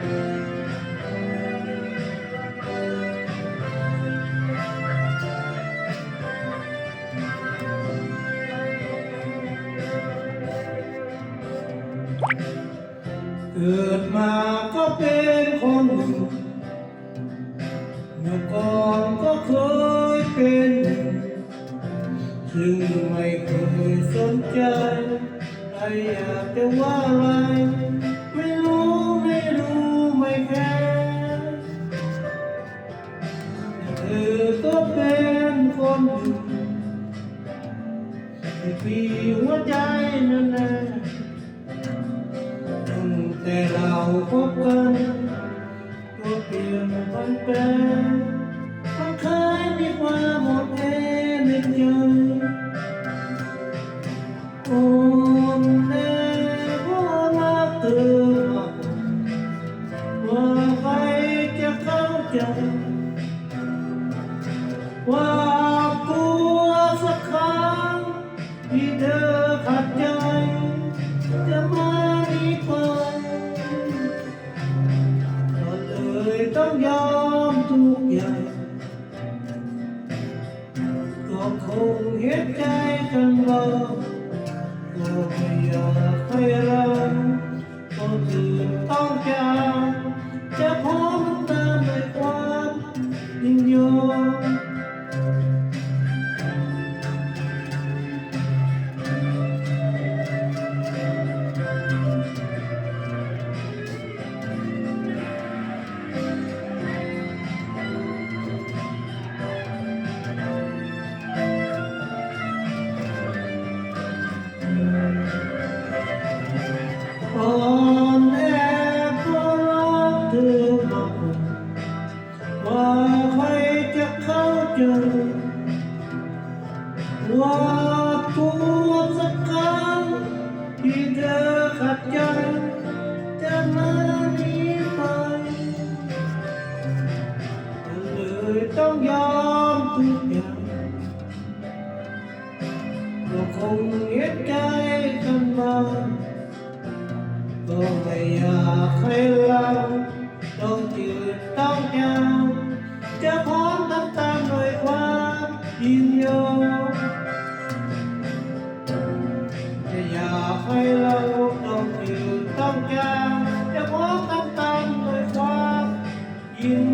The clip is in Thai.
เกิดมาก็เป็นคนหนึ่เมื่อก่อนก็เคยเป็นซึ่งไม่เคยสนใจใครอยากจะว่าอะไร ก็เป็นคนที่มีหัวใจนั่นแหละตั้งแต่เราพบกันก็เปลี่ยนพันแปรมันเคยมีความหมดแอในใจโอ้แน่ว่ารักเธอมากกว่าใครจะเข้าใจ ว่าตัวสักครั้งที่เธอขัดใจ จะมาดีกว่าก็เลยต้องยอมทุกอย่าง ก็คงเห็นใจกันบ้างก็ไม่อยาก ว่าตัวสักครั้งที่เธอขัดใจจะมาหนีไปก็เ hơi lâu đồng chiều tan ca cho có tóc tan tôi khoác nhìn